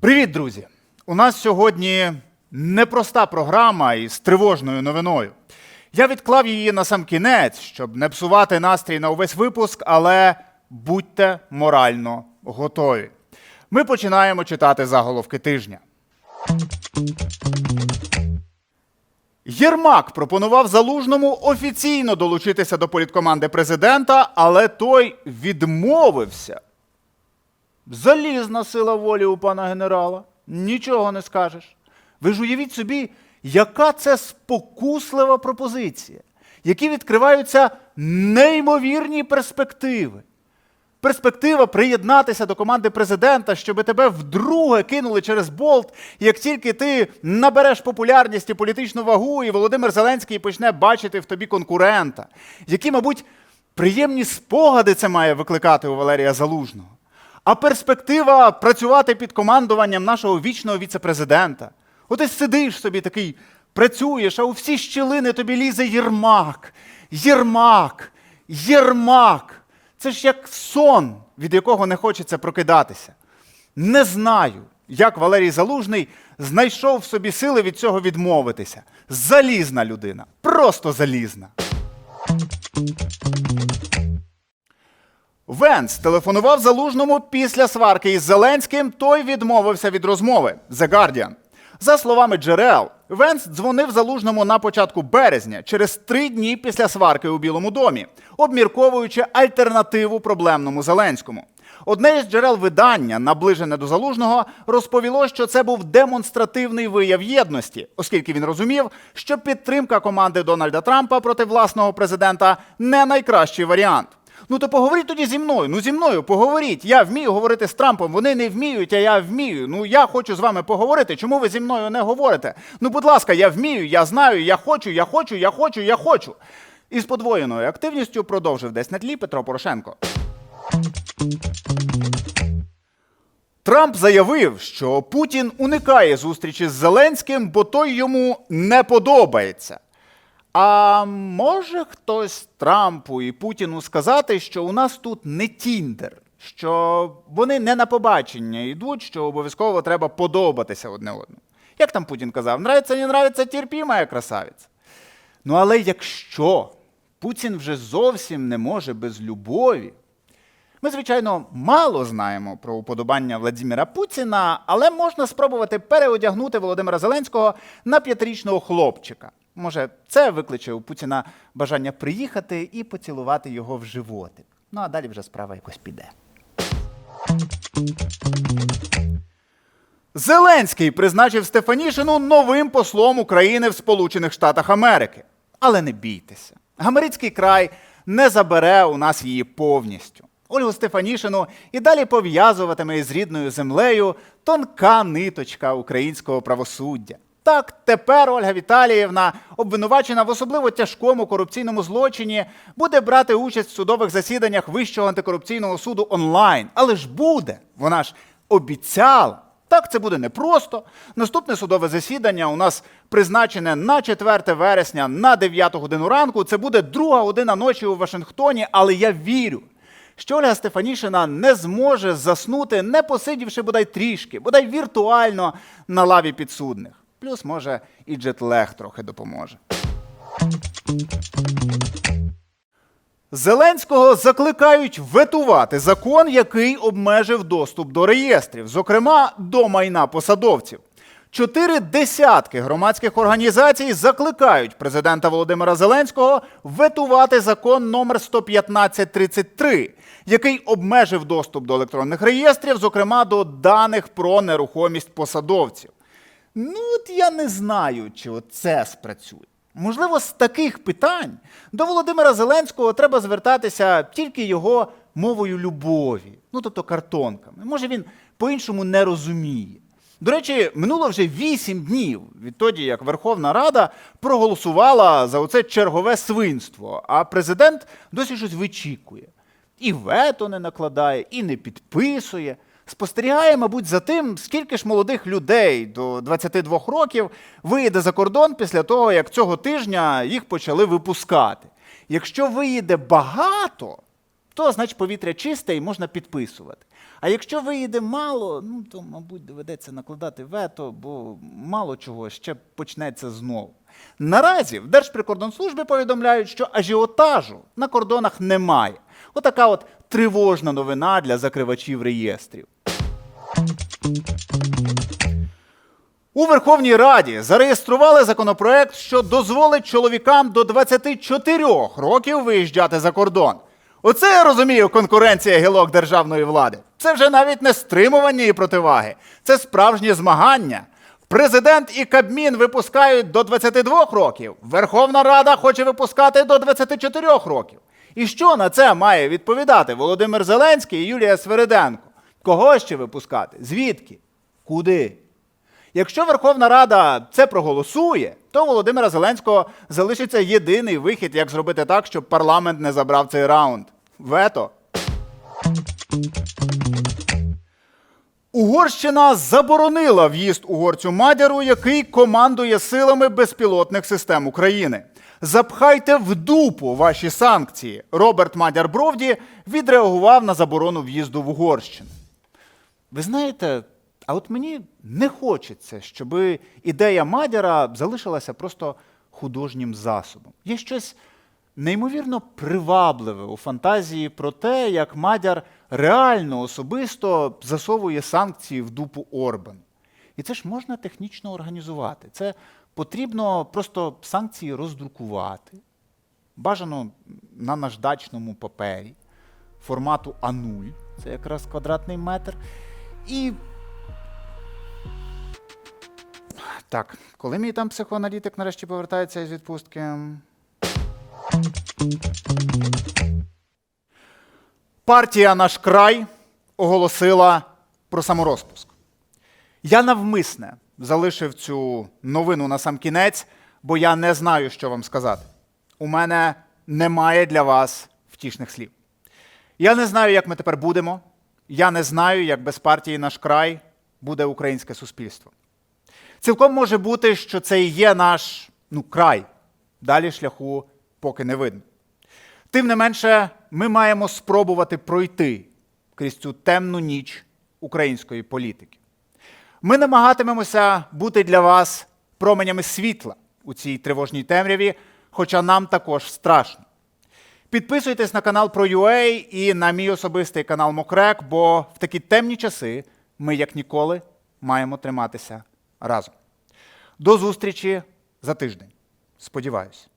Привіт, друзі! У нас сьогодні непроста програма із тривожною новиною. Я відклав її на сам кінець, щоб не псувати настрій на увесь випуск, але будьте морально готові. Ми починаємо читати заголовки тижня. Єрмак пропонував залужному офіційно долучитися до політкоманди президента, але той відмовився. Залізна сила волі у пана генерала. Нічого не скажеш. Ви ж уявіть собі, яка це спокуслива пропозиція, які відкриваються неймовірні перспективи. Перспектива приєднатися до команди президента, щоб тебе вдруге кинули через болт, як тільки ти набереш популярність і політичну вагу, і Володимир Зеленський почне бачити в тобі конкурента. Які, мабуть, приємні спогади це має викликати у Валерія Залужного. А перспектива працювати під командуванням нашого вічного віцепрезидента. От ти сидиш собі такий, працюєш, а у всі щілини тобі лізе Єрмак, Єрмак, Єрмак. Це ж як сон, від якого не хочеться прокидатися. Не знаю, як Валерій Залужний знайшов в собі сили від цього відмовитися. Залізна людина, просто залізна. Венс телефонував залужному після сварки із Зеленським. Той відмовився від розмови. The Guardian. За словами джерел, Венс дзвонив залужному на початку березня, через три дні після сварки у Білому домі, обмірковуючи альтернативу проблемному Зеленському. Одне із джерел видання, наближене до залужного, розповіло, що це був демонстративний вияв єдності, оскільки він розумів, що підтримка команди Дональда Трампа проти власного президента не найкращий варіант. Ну то поговоріть тоді зі мною. Ну зі мною поговоріть. Я вмію говорити з Трампом. Вони не вміють, а я вмію. Ну я хочу з вами поговорити. Чому ви зі мною не говорите? Ну, будь ласка, я вмію, я знаю, я хочу, я хочу, я хочу, я хочу. І з подвоєною активністю продовжив десь на тлі Петро Порошенко. Трамп заявив, що Путін уникає зустрічі з Зеленським, бо той йому не подобається. А може хтось Трампу і Путіну сказати, що у нас тут не Тіндер, що вони не на побачення йдуть, що обов'язково треба подобатися одне одному. Як там Путін казав, нравиться, не нравиться, терпі, моя красавиця. Ну але якщо Путін вже зовсім не може без любові, ми, звичайно, мало знаємо про уподобання Владимира Путіна, але можна спробувати переодягнути Володимира Зеленського на п'ятирічного хлопчика. Може, це викличе у Путіна бажання приїхати і поцілувати його в животик. Ну а далі вже справа якось піде. Зеленський призначив Стефанішину новим послом України в Сполучених Штатах Америки. Але не бійтеся, Гамарицький край не забере у нас її повністю. Ольгу Стефанішину і далі пов'язуватиме із рідною землею тонка ниточка українського правосуддя. Так, тепер Ольга Віталіївна, обвинувачена в особливо тяжкому корупційному злочині, буде брати участь в судових засіданнях Вищого антикорупційного суду онлайн. Але ж буде, вона ж обіцяла. Так, це буде непросто. Наступне судове засідання у нас призначене на 4 вересня на 9 годину ранку. Це буде друга година ночі у Вашингтоні, але я вірю, що Ольга Стефанішина не зможе заснути, не посидівши бодай трішки, бодай віртуально на лаві підсудних. Плюс, може, і джетлег трохи допоможе. Зеленського закликають ветувати закон, який обмежив доступ до реєстрів, зокрема до майна посадовців. Чотири десятки громадських організацій закликають президента Володимира Зеленського ветувати закон номер 11533, який обмежив доступ до електронних реєстрів, зокрема до даних про нерухомість посадовців. Ну, от я не знаю, чи це спрацює. Можливо, з таких питань до Володимира Зеленського треба звертатися тільки його мовою любові, ну тобто картонками. Може, він по-іншому не розуміє. До речі, минуло вже вісім днів відтоді, як Верховна Рада проголосувала за оце чергове свинство, а президент досі щось вичікує. І вето не накладає, і не підписує. Спостерігає, мабуть, за тим, скільки ж молодих людей до 22 років виїде за кордон після того, як цього тижня їх почали випускати. Якщо виїде багато, то значить повітря чисте і можна підписувати. А якщо виїде мало, ну то, мабуть, доведеться накладати вето, бо мало чого ще почнеться знову. Наразі в Держприкордонслужбі повідомляють, що ажіотажу на кордонах немає. Отака от тривожна новина для закривачів реєстрів. У Верховній Раді зареєстрували законопроект, що дозволить чоловікам до 24 років виїжджати за кордон. Оце я розумію конкуренція гілок державної влади. Це вже навіть не стримування і противаги, це справжнє змагання. Президент і Кабмін випускають до 22 років. Верховна Рада хоче випускати до 24 років. І що на це має відповідати Володимир Зеленський і Юлія Свериденко? Кого ще випускати? Звідки? Куди? Якщо Верховна Рада це проголосує, то Володимира Зеленського залишиться єдиний вихід, як зробити так, щоб парламент не забрав цей раунд. Вето. Угорщина заборонила в'їзд угорцю Мадяру, який командує силами безпілотних систем України. Запхайте в дупу ваші санкції. Роберт Мадяр Бровді відреагував на заборону в'їзду в Угорщину. Ви знаєте, а от мені не хочеться, щоб ідея Мадяра залишилася просто художнім засобом. Є щось неймовірно привабливе у фантазії про те, як Мадяр реально особисто засовує санкції в дупу Орбану. І це ж можна технічно організувати. Це потрібно просто санкції роздрукувати. Бажано на наждачному папері формату А0, це якраз квадратний метр. І. Так, коли мій там психоаналітик нарешті повертається із відпустки. Партія Наш край оголосила про саморозпуск. Я навмисне залишив цю новину на сам кінець, бо я не знаю, що вам сказати. У мене немає для вас втішних слів. Я не знаю, як ми тепер будемо. Я не знаю, як без партії наш край буде українське суспільство. Цілком може бути, що це і є наш ну, край. Далі шляху поки не видно. Тим не менше, ми маємо спробувати пройти крізь цю темну ніч української політики. Ми намагатимемося бути для вас променями світла у цій тривожній темряві, хоча нам також страшно. Підписуйтесь на канал про і на мій особистий канал Мокрек, бо в такі темні часи ми, як ніколи, маємо триматися разом. До зустрічі за тиждень. Сподіваюсь.